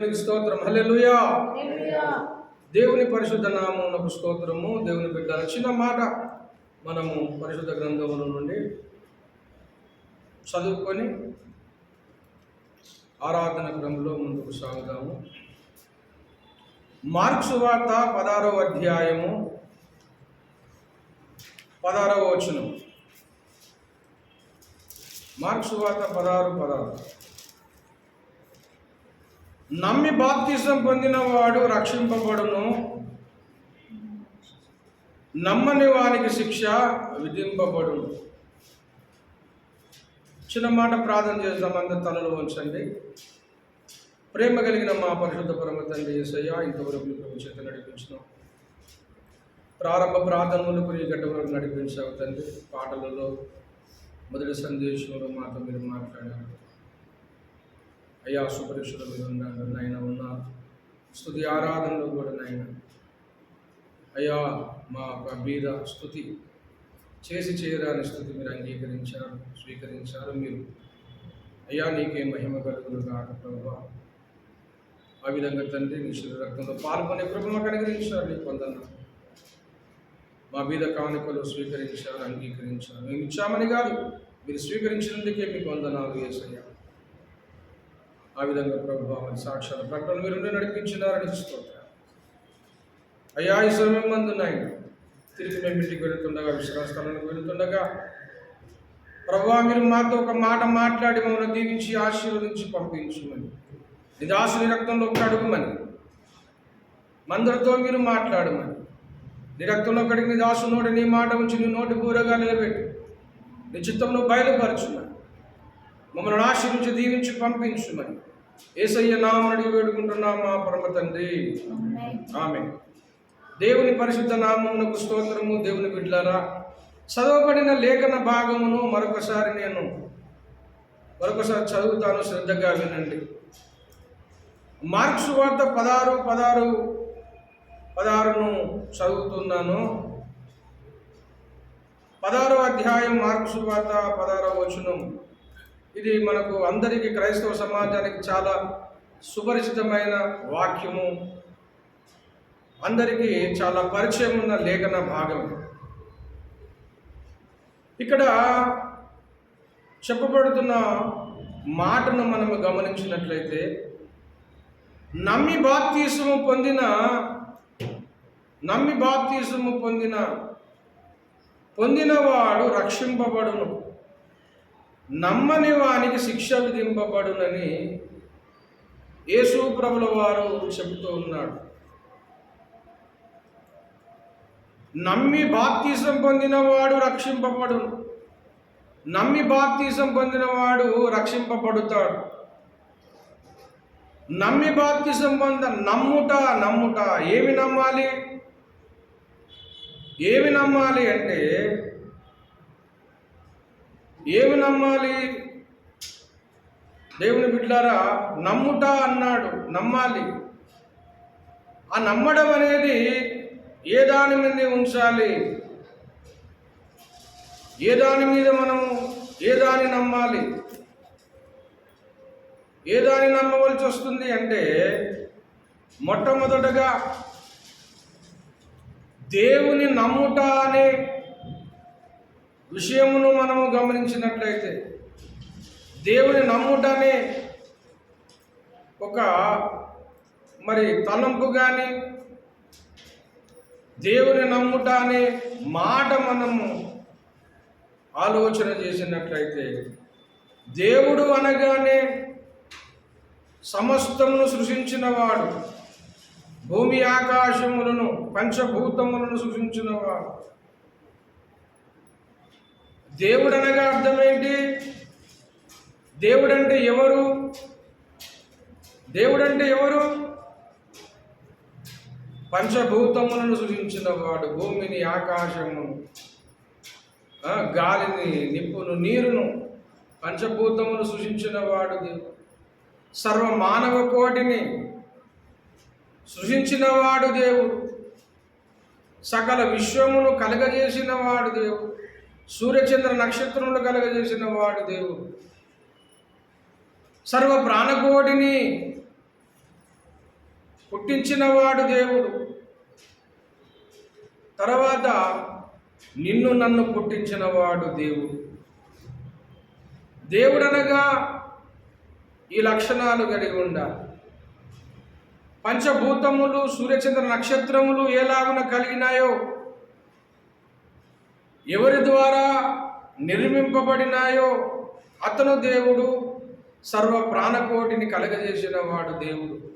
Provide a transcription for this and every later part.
దేవునికి స్తోత్రం. హల్లెలూయా. దేవుని పరిశుద్ధ నామమునకు స్తోత్రము. దేవుని బిడ్డ చిన్న మాట మనము పరిశుద్ధ గ్రంథముల నుండి చదువుకొని ఆరాధన క్రమంలో ముందుకు సాగుదాము. మార్క్సు వార్త పదారవ అధ్యాయము పదారవ వచనం. మార్క్సు వార్త పదహారు పదహారు. నమ్మి బాప్తిజం పొందినవాడు రక్షింపబడును. నమ్మని వానికి శిక్ష విధింపబడును. చిన్న మాట ప్రార్థన చేద్దాం అందరి తలలో ఉంచండి ప్రేమ కలిగిన మా పరిశుద్ధ పరమ తండ్రి ఏసయ్య ఇంతవరకు చేత నడిపించినాం ప్రారంభ ప్రార్థనలు కొన్ని గడ్డ వరకు నడిపించావు తండ్రి. పాటలలో మొదటి సందేశంలో మాతో మీరు మాట్లాడారు. అయ్యా సుపరీక్షలో విధంగా నాయన ఉన్నారు. స్థుతి ఆరాధనలో కూడా నాయన. అయ్యా మా యొక్క బీద స్థుతి చేసి చేయరాని స్థుతి మీరు అంగీకరించారు స్వీకరించారు మీరు. అయ్యా నీకే మహిమ కలుగులు కాక ప్రభు. ఆ విధంగా తండ్రి నీ శరీర రక్తంలో పాల్గొనే ప్రభు మాకు అనుగ్రహించారు నీకు పొందన మా బీద కానుకలు స్వీకరించారు అంగీకరించారు. మేము ఇచ్చామని కాదు మీరు స్వీకరించినందుకే మీకు వందనాలు వేసయ్యా ఆ విధంగా ప్రభు మరి సాక్షాత్ ప్రకటన మీరు నడిపించినారని స్తోత్రం. అయ్యా ఈ సమయం మందు నాయన తిరిగి మేము ఇంటికి వెళుతుండగా విశ్రాస్థానానికి వెళుతుండగా ప్రభు మీరు మాతో ఒక మాట మాట్లాడి మమ్మల్ని దీవించి ఆశీర్వదించి పంపించమని. నిజాసుని రక్తంలో అడుగుమని. మందరితో మీరు మాట్లాడమని. నీ రక్తంలో కడిగి నీ దాసు నోటి నీ మాట ఉంచి నీ నోటి బూరగా నిలబెట్టి. నీ చిత్తంలో బయలుపరచుమని. మమ్మల్ని ఆశీర్వించి దీవించి పంపించుమని ఏసయ్య నామని వేడుకుంటున్నాం మా పరమ తండ్రి. ఆమె దేవుని పరిశుద్ధ నామమునకు స్తోత్రము. దేవుని బిడ్లారా చదవబడిన లేఖన భాగమును మరొకసారి నేను మరొకసారి చదువుతాను శ్రద్ధగా వినండి. మార్క్స్ వార్త పదహారు పదహారు పదహారును చదువుతున్నాను. పదహారో అధ్యాయం మార్క్స్ వార్త పదహారో వచనం. ఇది మనకు అందరికీ క్రైస్తవ సమాజానికి చాలా సుపరిచితమైన వాక్యము. అందరికీ చాలా పరిచయం ఉన్న లేఖన భాగం. ఇక్కడ చెప్పబడుతున్న మాటను మనము గమనించినట్లయితే నమ్మి బాప్తీసము పొందిన నమ్మి బాప్తీసము పొందిన పొందినవాడు రక్షింపబడును. నమ్మని వానికి శిక్ష విధింపబడునని యేసుప్రభుల వారు చెబుతూ ఉన్నాడు. నమ్మి బాప్తీసం పొందినవాడు రక్షింపబడును. నమ్మి బాప్తీసం పొందినవాడు రక్షింపబడుతాడు. నమ్మి బాప్తీసం పొంద నమ్ముట నమ్ముట ఏమి నమ్మాలి? ఏమి నమ్మాలి అంటే ఏమి నమ్మాలి? దేవుని బిడ్డారా నమ్ముట అన్నాడు నమ్మాలి. ఆ నమ్మడం అనేది ఏ దాని మీద ఉంచాలి? ఏ దాని మీద మనం ఏ దాని నమ్మాలి? ఏ దాని నమ్మవలసి వస్తుంది అంటే మొట్టమొదటగా దేవుని నమ్ముట అనే విషయమును మనము గమనించినట్లయితే దేవుని నమ్ముటనే ఒక మరి తలంపు కానీ దేవుని నమ్ముట అనే మాట మనము ఆలోచన చేసినట్లయితే దేవుడు అనగానే సమస్తమును సృష్టించినవాడు భూమి ఆకాశములను పంచభూతములను సృష్టించినవాడు దేవుడు అనగా అర్థం ఏంటి దేవుడంటే ఎవరు? దేవుడంటే ఎవరు? పంచభూతములను సృజించిన వాడు భూమిని ఆకాశమును గాలిని నిప్పును నీరును పంచభూతమును సృజించిన వాడు దేవుడు సర్వ మానవ కోటిని సృజించిన వాడు దేవుడు. సకల విశ్వమును కలగజేసిన వాడు దేవుడు. సూర్యచంద్ర నక్షత్రములు కలగజేసిన వాడు దేవుడు. సర్వ ప్రాణకోటిని పుట్టించినవాడు దేవుడు. తర్వాత నిన్ను నన్ను పుట్టించినవాడు దేవుడు. దేవుడనగా ఈ లక్షణాలు కలిగి ఉండాలి. పంచభూతములు సూర్యచంద్ర నక్షత్రములు ఎలాగున కలిగినాయో ఎవరి ద్వారా నిర్మింపబడినాయో అతను దేవుడు సర్వ ప్రాణకోటిని కలగజేసిన వాడు దేవుడు.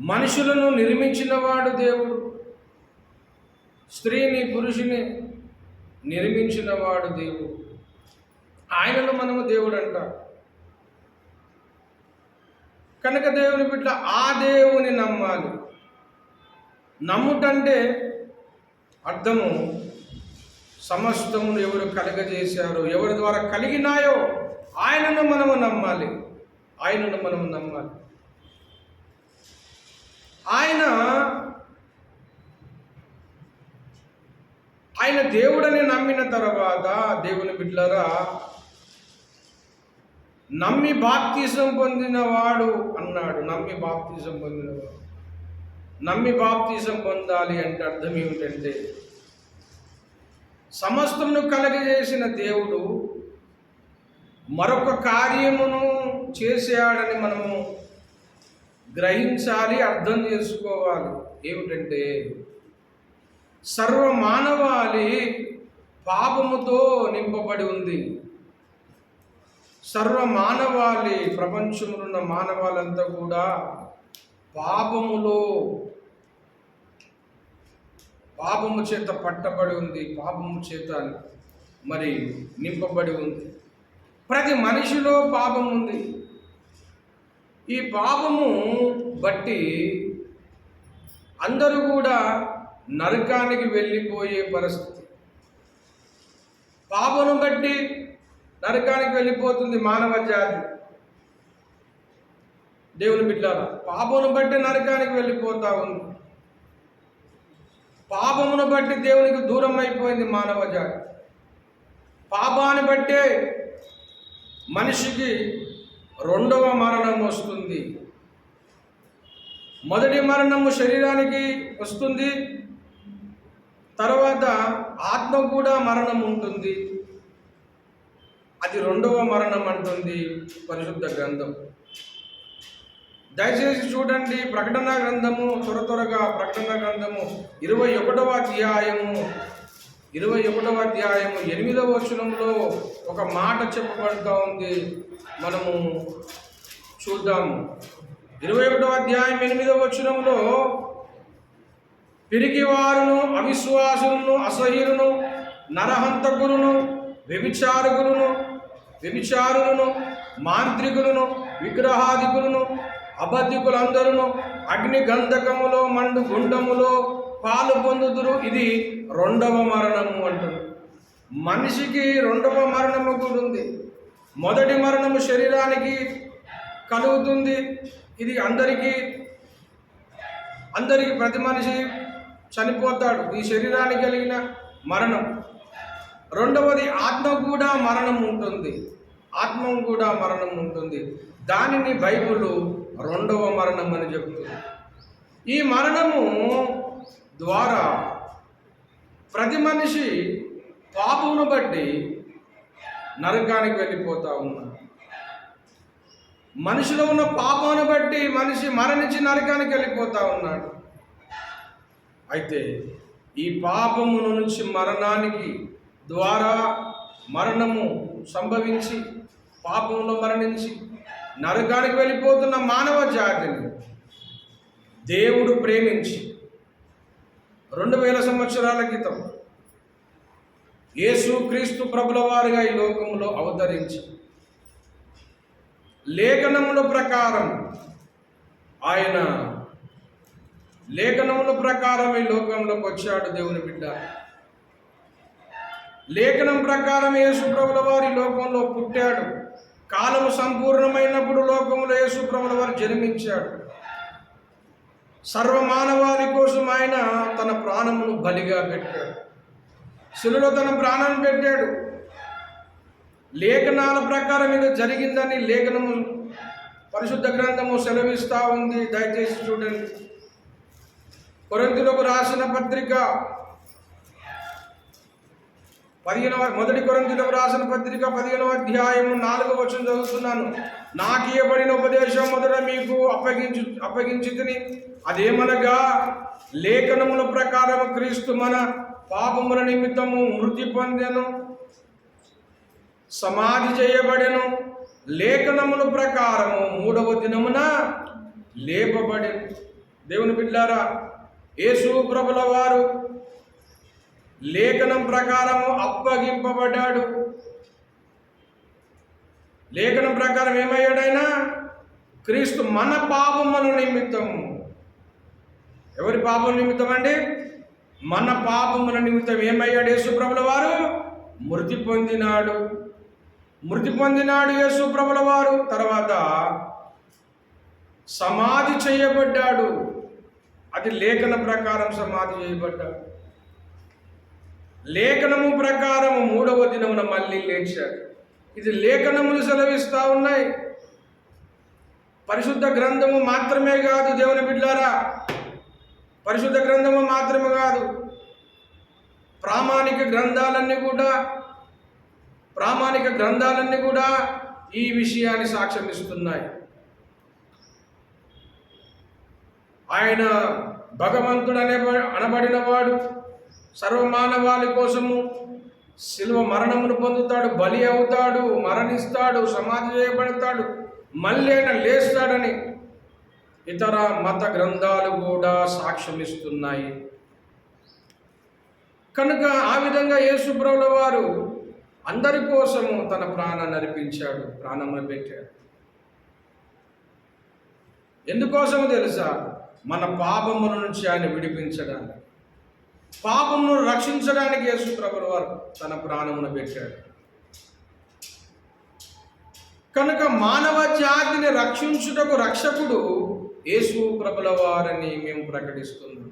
మనుషులను నిర్మించినవాడు దేవుడు. స్త్రీని పురుషుని నిర్మించినవాడు దేవుడు. ఆయనను మనము దేవుడు అంటాం. కనుక దేవుని బిడ్డ ఆ దేవుని నమ్మాలి. నమ్ముటంటే అర్థము సమస్తమును ఎవరు కలగజేశారో ఎవరి ద్వారా కలిగినాయో ఆయనను మనము నమ్మాలి. ఆయనను మనము నమ్మాలి. ఆయన ఆయన దేవుడని నమ్మిన తర్వాత దేవుని బిడ్డలరా నమ్మి బాప్తీసం పొందినవాడు అన్నాడు. నమ్మి బాప్తీసం పొందినవాడు. నమ్మి బాప్తీసం పొందాలి అంటే అర్థం ఏమిటంటే సమస్తమును కలగజేసిన దేవుడు మరొక కార్యమును చేశాడని మనము గ్రహించాలి అర్థం చేసుకోవాలి. ఏమిటంటే సర్వ మానవాళి పాపముతో నింపబడి ఉంది. సర్వ మానవాళి ప్రపంచంలో ఉన్న మానవాళ్ళంతా కూడా పాపములో పాపము చేత పట్టబడి ఉంది పాపము చేత మరి నింపబడి ఉంది. ప్రతి మనిషిలో పాపం ఉంది. ఈ పాపము బట్టి అందరూ కూడా నరకానికి వెళ్ళిపోయే పరిస్థితి. పాపను బట్టి నరకానికి వెళ్ళిపోతుంది మానవ జాతి. దేవుని బిడ్డారా పాపను బట్టి నరకానికి వెళ్ళిపోతా ఉంది. పాపమును బట్టి దేవునికి దూరం అయిపోయింది మానవ జాతి. పాపాన్ని బట్టే మనిషికి రెండవ మరణం వస్తుంది. మొదటి మరణము శరీరానికి వస్తుంది. తర్వాత ఆత్మ కూడా మరణం ఉంటుంది. అది రెండవ మరణం అంటుంది పరిశుద్ధ గ్రంథం. దయచేసి చూడండి ప్రకటన గ్రంథము త్వర త్వరగా ప్రకటన గ్రంథము ఇరవై ఒకటవ అధ్యాయము. ఇరవై ఒకటవ అధ్యాయము ఎనిమిదవ వచనంలో ఒక మాట చెప్పబడుతూ ఉంది. మనము చూద్దాము ఇరవై ఒకటవ అధ్యాయం ఎనిమిదవ వచనంలో పిరికివారును అవిశ్వాసులను అసహ్యులను నరహంతకులను వ్యభిచారకులను వ్యభిచారులను మాంత్రికులను విగ్రహాదికులను అబద్ధికులందరూ అగ్ని గంధకములో మండు గుండములో పాలు పొందుదురు. ఇది రెండవ మరణము అంటారు మనిషికి రెండవ మరణము కూడా ఉంది. మొదటి మరణము శరీరానికి కలుగుతుంది. ఇది అందరికీ అందరికీ ప్రతి మనిషి చనిపోతాడు. ఈ శరీరానికి కలిగిన మరణం. రెండవది ఆత్మ కూడా మరణం ఉంటుంది. ఆత్మం కూడా మరణం ఉంటుంది. దానిని బైబుల్ రెండవ మరణం అని చెబుతుంది ఈ మరణము ద్వారా ప్రతి మనిషి పాపమును బట్టి నరకానికి వెళ్ళిపోతా ఉన్నాడు. మనిషిలో ఉన్న పాపాన్ని బట్టి మనిషి మరణించి నరకానికి వెళ్ళిపోతా ఉన్నాడు. అయితే ఈ పాపమును నుంచి మరణానికి ద్వారా మరణము సంభవించి పాపంలో మరణించి నరకానికి వెళ్ళిపోతున్న మానవ జాతిని దేవుడు ప్రేమించి రెండు వేల సంవత్సరాల క్రితం యేసు క్రీస్తు ప్రభుల వారిగా ఈ లోకంలో అవతరించి లేఖనముల ప్రకారం ఆయన లేఖనముల ప్రకారం ఈ లోకంలోకి వచ్చాడు దేవుని బిడ్డ. లేఖనం ప్రకారం యేసుప్రభుల వారి లోకంలో పుట్టాడు. కాలము సంపూర్ణమైనప్పుడు లోకంలో యేసుప్రభుల వారు జన్మించాడు. సర్వమానవాళి కోసం ఆయన తన ప్రాణమును బలిగా పెట్టాడు. శిలులో తన ప్రాణం పెట్టాడు. లేఖనాల ప్రకారం ఇది జరిగిందని లేఖనము పరిశుద్ధ గ్రంథము సెలవిస్తూ ఉంది. దయచేసి చూడండి. కొరంతులకు రాసిన పత్రిక పదిహేనవ మొదటి కొరంతులకు రాసిన పత్రిక పదిహేనవ అధ్యాయము నాలుగవ వచనం చదువుతున్నాను. నాకు ఇవ్వబడిన ఉపదేశం మొదట మీకు అప్పగించు అప్పగించింది అదేమనగా లేఖనముల ప్రకారం క్రీస్తు మన పాపముల నిమిత్తము మృతి పొందెను సమాధి చేయబడెను. లేఖనముల ప్రకారము మూడవ దినమున లేపబడెను. దేవుని బిడ్డారా యేసు ప్రభుల వారు లేఖనం ప్రకారము అప్పగింపబడ్డాడు. లేఖనం ప్రకారం ఏమయ్యాడైనా? క్రీస్తు మన పాపముల నిమిత్తము. ఎవరి పాపం నిమిత్తం అండి మన పాపముల నిమిత్తం ఏమయ్యాడు యేసుప్రభుల వారు? మృతి పొందినాడు. మృతి పొందినాడు యేసుప్రభుల వారు. తర్వాత సమాధి చేయబడ్డాడు. అది లేఖన ప్రకారం సమాధి చేయబడ్డాడు. లేఖనము ప్రకారము మూడవ దినమున మళ్ళీ లేచాడు. ఇది లేఖనములు సెలవిస్తూ ఉన్నాయి. పరిశుద్ధ గ్రంథము మాత్రమే కాదు దేవుని బిడ్డారా. పరిశుద్ధ గ్రంథము మాత్రమే కాదు. ప్రామాణిక గ్రంథాలన్నీ కూడా ప్రామాణిక గ్రంథాలన్నీ కూడా ఈ విషయాన్ని సాక్ష్యం ఇస్తున్నాయి. ఆయన భగవంతుడు అనే అనబడినవాడు సర్వమానవాళి కోసము శిల్వ మరణమును పొందుతాడు బలి అవుతాడు మరణిస్తాడు సమాధి చేయబడతాడు మళ్ళీ ఆయన లేస్తాడని ఇతర మత గ్రంథాలు కూడా సాక్ష్యమిస్తున్నాయి. కనుక ఆ విధంగా యేసుప్రభుల వారు అందరి కోసము తన ప్రాణాన్ని అర్పించాడు ప్రాణమును పెట్టాడు. ఎందుకోసము తెలుసా? మన పాపముల నుంచి ఆయన విడిపించడానికి. పాపమును రక్షించడానికి యేసు ప్రభుల వారు తన ప్రాణమును పెట్టాడు కనుక మానవ జాతిని రక్షించుటకు రక్షకుడు యేసు ప్రభుల వారని మేము ప్రకటిస్తున్నాం.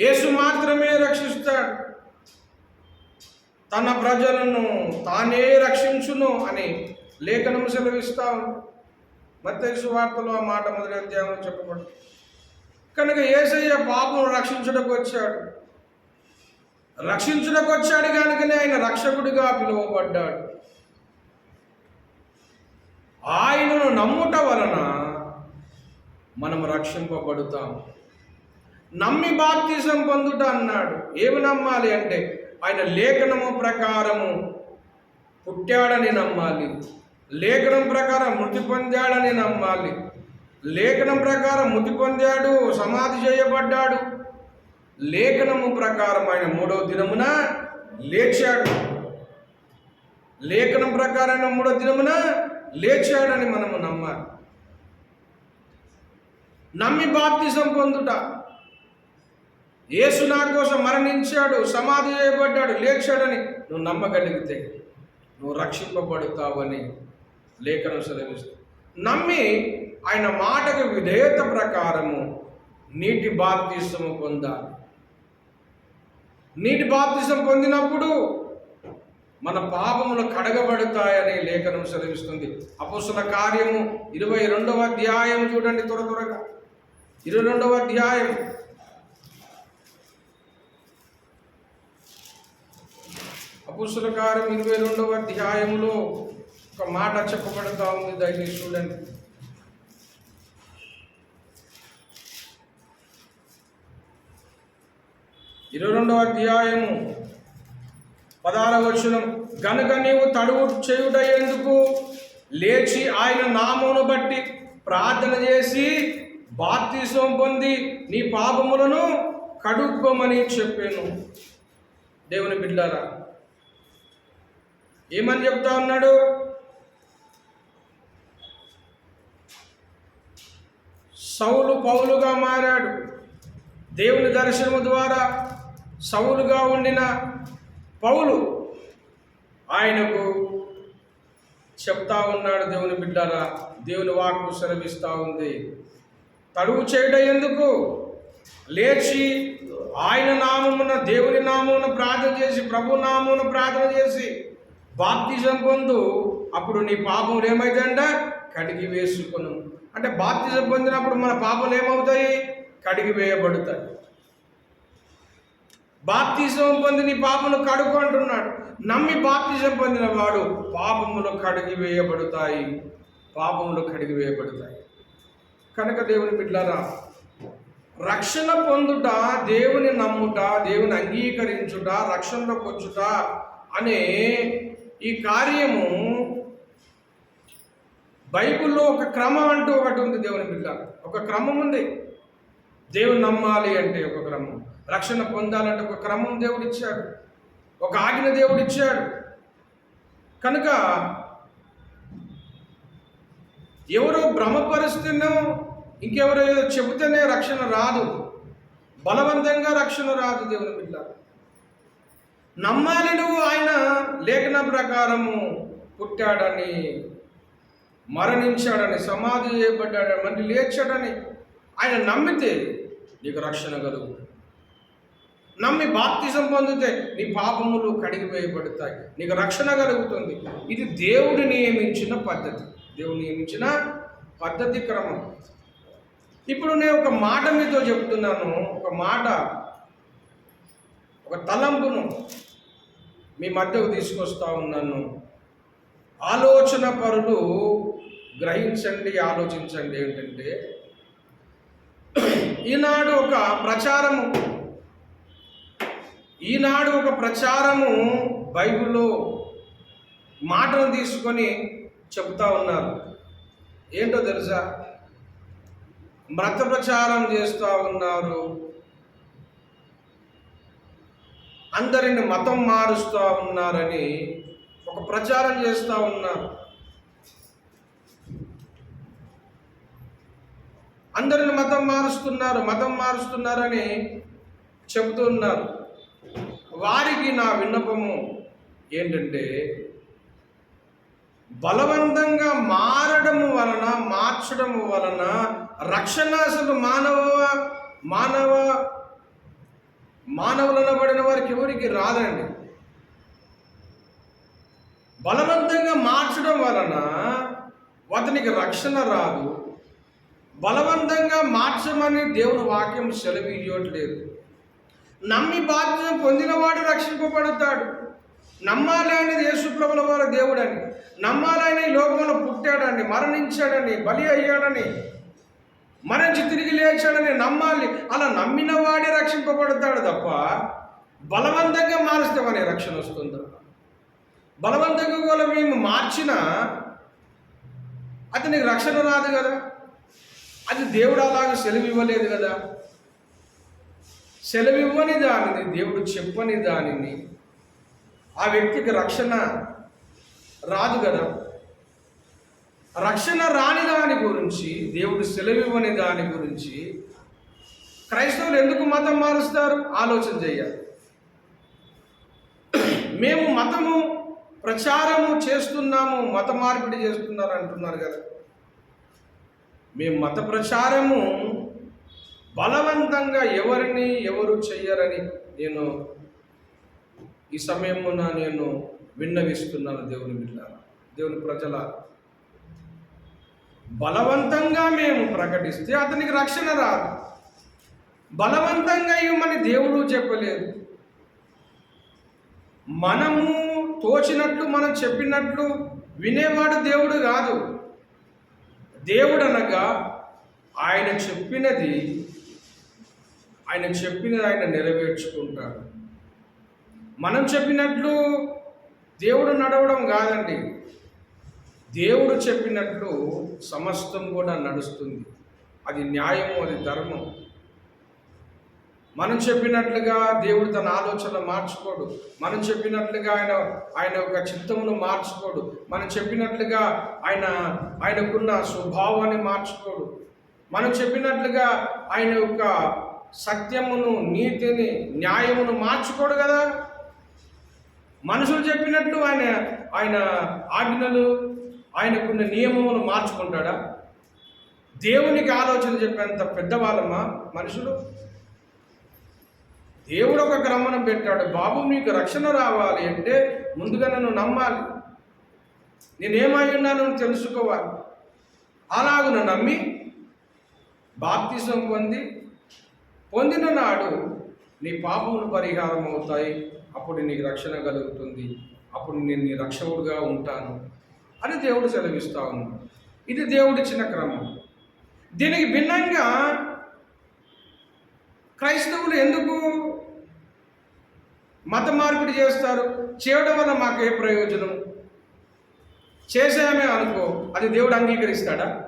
యేసు మాత్రమే రక్షిస్తాడు. తన ప్రజలను తానే రక్షించును అని లేఖనం సెలవిస్తాం మత్స్సు వార్తలో ఆ మాట మొదటి అధ్యాయంలో చెప్పబడు కనుక ఏసయ్య పాపను రక్షించుటకు వచ్చాడు రక్షించుటకు వచ్చాడు కనుకనే ఆయన రక్షకుడిగా పిలువబడ్డాడు. ఆయనను నమ్ముట వలన మనం రక్షింపబడుతాం. నమ్మి బాప్తిజం పొందుట అన్నాడు. ఏమి నమ్మాలి అంటే ఆయన లేఖనము ప్రకారము పుట్టాడని నమ్మాలి. లేఖనం ప్రకారం మృతి పొందాడని నమ్మాలి. లేఖనం ప్రకారం మృతి పొందాడు సమాధి చేయబడ్డాడు. లేఖనము ప్రకారం ఆయన మూడవ దినమున లేచాడు. లేఖనం ప్రకారం మూడవ దినమున లేచాడని మనము నమ్మాలి. నమ్మి బాప్తిజం పొందుట. యేసు నా కోసం మరణించాడు సమాధి చేయబడ్డాడు లేచాడని నువ్వు నమ్మగలిగితే నువ్వు రక్షింపబడుతావని లేఖనం సెలవిస్తుంది. నమ్మి ఆయన మాటకు విధేయత ప్రకారము నీటి బాప్తిసము పొందాలి. నీటి బాప్తిసం పొందినప్పుడు మన పాపములు కడగబడతాయని లేఖనం సెలవిస్తుంది. అపుసుల కార్యము ఇరవై రెండవ అధ్యాయం చూడండి త్వర త్వరగా. ఇరవై రెండవ అధ్యాయం. అపుసుల కార్యం ఇరవై రెండవ అధ్యాయంలో ఒక మాట చెప్పబడుతూ ఉంది. దయచేసి చూడండి. ఇరవై రెండవ అధ్యాయము పదహారవ వచనం. గనుక నీవు తడువు చేయుటయ్యేందుకు లేచి ఆయన నామమును బట్టి ప్రార్థన చేసి బాప్తిసం పొంది నీ పాపములను కడుక్కోమని చెప్పాను. దేవుని బిడ్డారా ఏమని చెప్తా ఉన్నాడు? సౌలు పౌలుగా మారాడు. దేవుని దర్శనము ద్వారా సౌలుగా ఉండిన పౌలు ఆయనకు చెప్తా ఉన్నాడు దేవుని బిడ్డారా దేవుని వాక్కు సెలవిస్తూ ఉంది. తడువు చేయడం ఎందుకు? లేచి ఆయన నామమున దేవుని నామమున ప్రార్థన చేసి ప్రభు నామమున ప్రార్థన చేసి బాప్తిజం పొందు అప్పుడు నీ పాపములు ఏమైందంట కడిగి వేసుకును. అంటే బాప్తిజం పొందినప్పుడు మన పాపలు ఏమవుతాయి? కడిగి వేయబడతాయి. బాప్తిజం పొంది నీ పాపను కడుగు అంటున్నాడు. నమ్మి బాప్తిజం పొందిన వాడు పాపములు కడిగి వేయబడతాయి. పాపములు కడిగి వేయబడతాయి. కనుక దేవుని బిడ్డారా రక్షణ పొందుట దేవుని నమ్ముట దేవుని అంగీకరించుట రక్షణలోకి వచ్చుట అనే ఈ కార్యము బైబిల్లో ఒక క్రమం అంటూ ఒకటి ఉంది దేవుని బిడ్డ ఒక క్రమం ఉంది. దేవుని నమ్మాలి అంటే ఒక క్రమం. రక్షణ పొందాలంటే ఒక క్రమం దేవుడు ఇచ్చాడు ఒక ఆజ్ఞ దేవుడు ఇచ్చాడు కనుక ఎవరో భ్రమపరుస్తున్నో ఇంకెవరో ఏదో చెబితేనే రక్షణ రాదు. బలవంతంగా రక్షణ రాదు దేవుని బిడ్డ. నమ్మాలి నువ్వు ఆయన లేఖన ప్రకారము పుట్టాడని మరణించాడని సమాధి చేయబడ్డాడని మళ్ళీ లేచాడని ఆయన నమ్మితే నీకు రక్షణ కలుగుతుంది. నమ్మి బాప్తిజం పొందితే నీ పాపములు కడిగివేయబడతాయి. నీకు రక్షణ కలుగుతుంది. ఇది దేవుడు నియమించిన పద్ధతి. దేవుడు నియమించిన పద్ధతి క్రమం. ఇప్పుడు నేను ఒక మాట మీతో చెప్తున్నాను. ఒక మాట ఒక తలంపును మీ మధ్యకు తీసుకొస్తా ఉన్నాను. ఆలోచన పరులు గ్రహించండి ఆలోచించండి ఏంటంటే ఈనాడు ఒక ప్రచారము ఈనాడు ఒక ప్రచారము బైబిల్లో మాటలు తీసుకొని చెప్తా ఉన్నారు. ఏంటో తెలుసా? మత ప్రచారం చేస్తూ ఉన్నారు. అందరిని మతం మారుస్తూ ఉన్నారని ఒక ప్రచారం చేస్తూ ఉన్నారు. అందరిని మతం మారుస్తున్నారు మతం మారుస్తున్నారని చెబుతున్నారు వారికి నా విన్నపము ఏంటంటే బలవంతంగా మారడము వలన మార్చడము వలన రక్షణ అసలు మానవ మానవ మానవులనబడిన వారికి ఎవరికి రాదండి. బలవంతంగా మార్చడం వలన అతనికి రక్షణ రాదు. బలవంతంగా మార్చమని దేవుని వాక్యం సెలవు ఇవ్వట్లేదు నమ్మి బాధ్యత పొందినవాడు రక్షింపబడతాడు. నమ్మాలి అనేది యేసుప్రభుల వారి దేవుడని నమ్మాలని ఈ లోకంలో పుట్టాడని మరణించాడని బలి అయ్యాడని మరణించి తిరిగి లేచాడని నమ్మాలి. అలా నమ్మిన వాడే రక్షింపబడతాడు తప్ప బలవంతంగా మారిస్తే మన రక్షణ వస్తుందా. బలవంతంగా కూడా మేము మార్చినా అతనికి రక్షణ రాదు కదా. అది దేవుడు అలాగే సెలవు ఇవ్వలేదు కదా. సెలవివ్వని దానిని దేవుడు చెప్పని దానిని ఆ వ్యక్తికి రక్షణ రాదు కదా? రక్షణ రాని దాని గురించి దేవుడు సెలవివ్వని దాని గురించి క్రైస్తవులు ఎందుకు మతం మారుస్తారు? ఆలోచన చేయాలి. మేము మతము ప్రచారము చేస్తున్నాము మత మార్పిడి చేస్తున్నారు అంటున్నారు కదా. మేము మత ప్రచారము బలవంతంగా ఎవరిని ఎవరు చెయ్యరని నేను ఈ సమయమున నేను విన్నవిస్తున్నాను దేవుని బిడ్డ దేవుని ప్రజల బలవంతంగా మేము ప్రకటిస్తే అతనికి రక్షణ రాదు. బలవంతంగా ఇవ్వమని దేవుడు చెప్పలేదు. మనము తోచినట్లు మనం చెప్పినట్లు వినేవాడు దేవుడు కాదు. దేవుడు అనగా ఆయన చెప్పినది ఆయన చెప్పినది ఆయన నెరవేర్చుకుంటాడు. మనం చెప్పినట్లు దేవుడు నడవడం కాదండి. దేవుడు చెప్పినట్లు సమస్తం కూడా నడుస్తుంది. అది న్యాయము అది ధర్మం. మనం చెప్పినట్లుగా దేవుడు తన ఆలోచన మార్చుకోడు. మనం చెప్పినట్లుగా ఆయన ఆయన యొక్క చిత్తమును మార్చుకోడు. మనం చెప్పినట్లుగా ఆయన ఆయనకున్న స్వభావాన్ని మార్చుకోడు. మనం చెప్పినట్లుగా ఆయన యొక్క సత్యమును నీతిని న్యాయమును మార్చుకోడు కదా? మనుషులు చెప్పినట్లు ఆయన ఆయన ఆజ్ఞలు ఆయనకున్న నియమమును మార్చుకుంటాడా? దేవునికి ఆలోచన చెప్పేంత పెద్దవాళ్ళమా మనుషులు? దేవుడు ఒక క్రమణం పెట్టాడు బాబు మీకు రక్షణ రావాలి అంటే ముందుగా నన్ను నమ్మాలి. నేనేమై ఉన్నాను తెలుసుకోవాలి. అలాగున నమ్మి బాప్తిజం పొంది పొందిన నాడు నీ పాపములు పరిహారం అవుతాయి. అప్పుడు నీకు రక్షణ కలుగుతుంది. అప్పుడు నేను నీ రక్షకుడుగా ఉంటాను అని దేవుడు సెలవిస్తా ఉన్నాడు. ఇది దేవుడిచ్చిన క్రమం. దీనికి భిన్నంగా క్రైస్తవులు ఎందుకు మత మార్పిడి చేస్తారు? చేయడం వల్ల మాకు ఏ ప్రయోజనం? చేసామే అనుకో. అది దేవుడు అంగీకరిస్తాడా?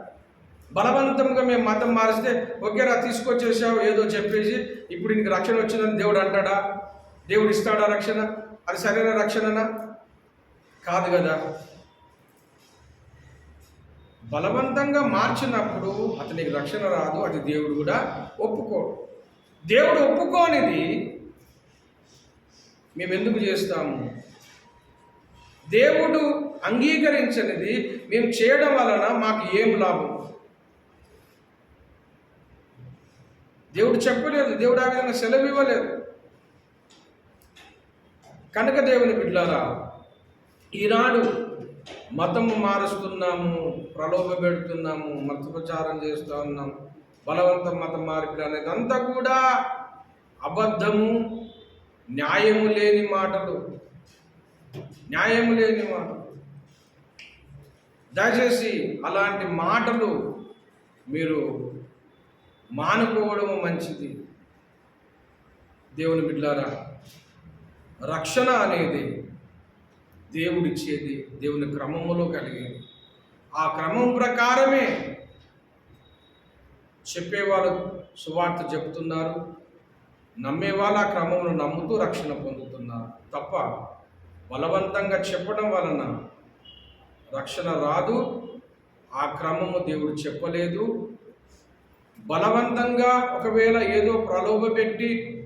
బలవంతంగా మేము మతం మారిస్తే ఒకేరా తీసుకొచ్చేసావు ఏదో చెప్పేసి ఇప్పుడు నీకు రక్షణ వచ్చిందని దేవుడు అంటాడా? దేవుడు ఇస్తాడా రక్షణ? అది సరైన రక్షణనా? కాదు కదా. బలవంతంగా మార్చినప్పుడు అతనికి రక్షణ రాదు అది దేవుడు కూడా ఒప్పుకోడు. దేవుడు ఒప్పుకోనిది మేము ఎందుకు చేస్తాము? దేవుడు అంగీకరించనిది మేము చేయడం వలన మాకు ఏం లాభం? దేవుడు చెప్పలేదు దేవుడు ఆ విధంగా సెలవు ఇవ్వలేదు. కనుక దేవుని బిడ్డారా ఈనాడు మతము మారుస్తున్నాము ప్రలోభ పెడుతున్నాము మత ప్రచారం చేస్తూ ఉన్నాము బలవంత మత మార్పిడి అనేది అంతా కూడా అబద్ధము న్యాయము లేని మాటలు. న్యాయము లేని మాటలు. దయచేసి అలాంటి మాటలు మీరు మానుకోవడము మంచిది. దేవుని బిడ్డారా రక్షణ అనేది దేవుడిచ్చేది దేవుని క్రమములో కలిగేది. ఆ క్రమం ప్రకారమే చెప్పేవాళ్ళు సువార్త చెప్తున్నారు నమ్మేవాళ్ళు ఆ క్రమమును నమ్ముతూ రక్షణ పొందుతున్నారు. తప్ప బలవంతంగా చెప్పడం వలన రక్షణ రాదు ఆ క్రమము దేవుడు చెప్పలేదు బలవంతంగా ఒకవేళ ఏదో ప్రలోభ పెట్టి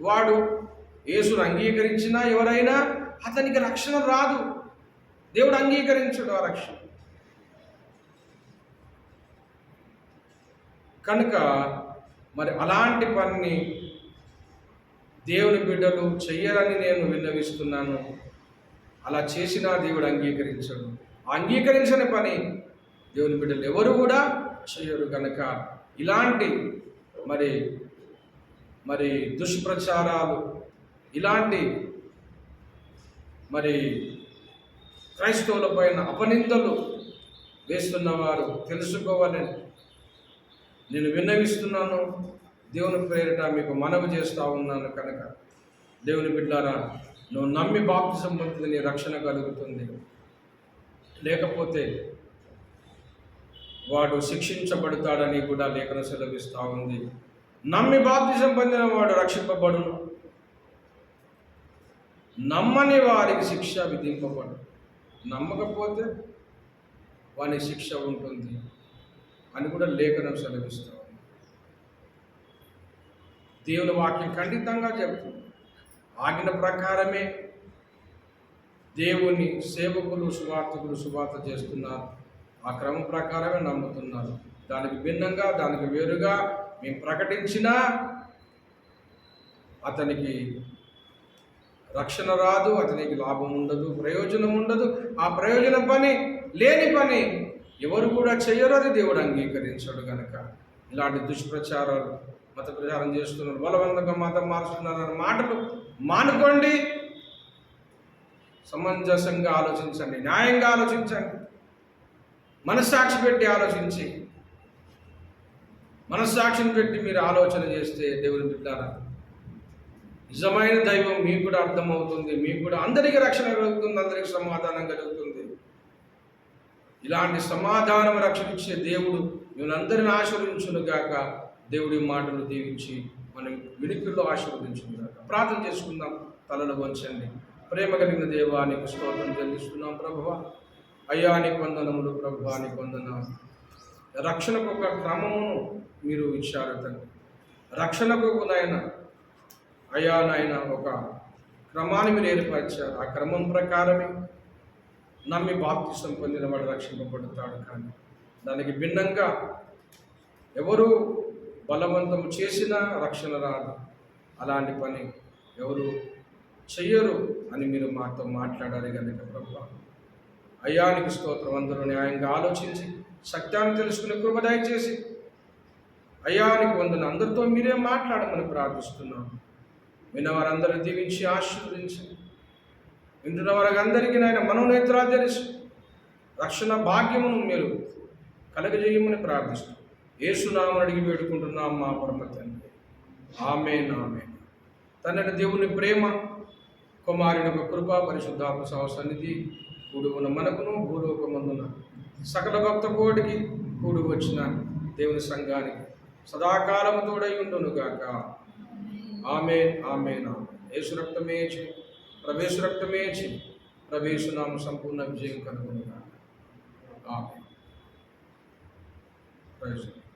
వాడు యేసును అంగీకరించినా ఎవరైనా అతనికి రక్షణ రాదు. దేవుడు అంగీకరించడు ఆ రక్షణ. కనుక మరి అలాంటి పని దేవుని బిడ్డలు చెయ్యరని నేను విన్నవిస్తున్నాను. అలా చేసినా దేవుడు అంగీకరించడు. అంగీకరించని పని దేవుని బిడ్డలు ఎవరు కూడా చేయరు కనుక ఇలాంటి మరి మరి దుష్ప్రచారాలు ఇలాంటి మరి క్రైస్తవుల పైన అపనిందలు వేస్తున్నవారు తెలుసుకోవాలని నేను విన్నవిస్తున్నాను. దేవుని పేరిట మీకు మనవి చేస్తూ ఉన్నాను కనుక. దేవుని బిడ్డారా నువ్వు నమ్మి బాప్తి సంబంధించి నీ రక్షణ కలుగుతుంది. లేకపోతే వాడు శిక్షించబడతాడని కూడా లేఖన సెలవిస్తూ ఉంది. నమ్మి బాప్తిజం పొందిన వాడు రక్షింపబడును. నమ్మని వారికి శిక్ష విధింపబడు. నమ్మకపోతే వాని శిక్ష ఉంటుంది అని కూడా లేఖనం సెలవిస్తూ ఉంది. దేవుని వాక్యం ఖండితంగా చెప్తుంది. ఆజ్ఞ ప్రకారమే దేవుని సేవకులు సువార్తకులు సువార్త చేస్తున్నారు. ఆ క్రమం ప్రకారమే నమ్ముతున్నారు. దానికి భిన్నంగా దానికి వేరుగా మేము ప్రకటించినా అతనికి రక్షణ రాదు అతనికి లాభం ఉండదు ప్రయోజనం ఉండదు. ఆ ప్రయోజనం పని లేని పని ఎవరు కూడా చేయరు అది దేవుడు అంగీకరించడు కనుక ఇలాంటి దుష్ప్రచారాలు మత ప్రచారం చేస్తున్నారు. బలవంతంగా మతం మారుస్తున్నారు మాటలు మానుకోండి. సమంజసంగా ఆలోచించండి న్యాయంగా ఆలోచించండి. మనస్సాక్షి పెట్టి ఆలోచించి మనస్సాక్షిని పెట్టి మీరు ఆలోచన చేస్తే దేవుని బిడ్డారా నిజమైన దైవం మీకు కూడా అర్థమవుతుంది మీకు కూడా అందరికీ రక్షణ కలుగుతుంది అందరికీ సమాధానం కలుగుతుంది. ఇలాంటి సమాధానం రక్షణ ఇచ్చే దేవుడు మిమ్మల్ని అందరిని గాక దేవుడి మాటలు దీవించి మన వినికిల్లో ఆశీర్వదించును ప్రార్థన చేసుకుందాం తలలు వంచండి. ప్రేమ కలిగిన దేవానికి స్తోత్రం చెల్లిస్తున్నాం ప్రభువ. అయ్యా నీకు వందనములు ప్రభువా నీకు వందనాలు రక్షణకు ఒక క్రమమును మీరు ఇచ్చారు తండ్రి. రక్షణకు నాయన అయ్యా నాయన ఒక క్రమాన్ని మీరు ఏర్పరిచారు. ఆ క్రమం ప్రకారమే నమ్మి బాప్తిసం పొందిన వాడు రక్షింపబడతాడు కానీ. దానికి భిన్నంగా ఎవరు బలవంతం చేసినా రక్షణ రాదు. అలాంటి పని ఎవరు చెయ్యరు అని మీరు మాతో మాట్లాడారు కనుక ప్రభావం. అయ్యానికి స్తోత్రం. అందరూ న్యాయంగా ఆలోచించి సత్యాన్ని తెలుసుకునే కృప దయచేసి. అయ్యానికి వందన. అందరితో మీరే మాట్లాడమని ప్రార్థిస్తున్నాం. విన్నవారందరూ దీవించి ఆశీర్వదించి. వింటున్న వారికి నాయన మనోనేత్రాలు తెలుసు రక్షణ భాగ్యమును మీరు కలగజేయమని ప్రార్థిస్తున్నాం. ఏసునామని అడిగి వేడుకుంటున్నాం మా పరమ తండ్రి. ఆమె నామే తండ్రి దేవుని ప్రేమ కుమారుని యొక్క కృప పరిశుద్ధాత్మ సన్నిధి కూడి ఉన్న మనకును భూలోకమందున. సకల భక్త కోటికి కూడు వచ్చిన దేవుని సంఘానికి సదాకాలము తోడై ఉండునుగాక. ఆమె ఆమె నామ యేసు రక్తమే ప్రవేశ రక్తమే చే సంపూర్ణ విజయం కనుగొనుగాక ఆమె ప్రయోజనం.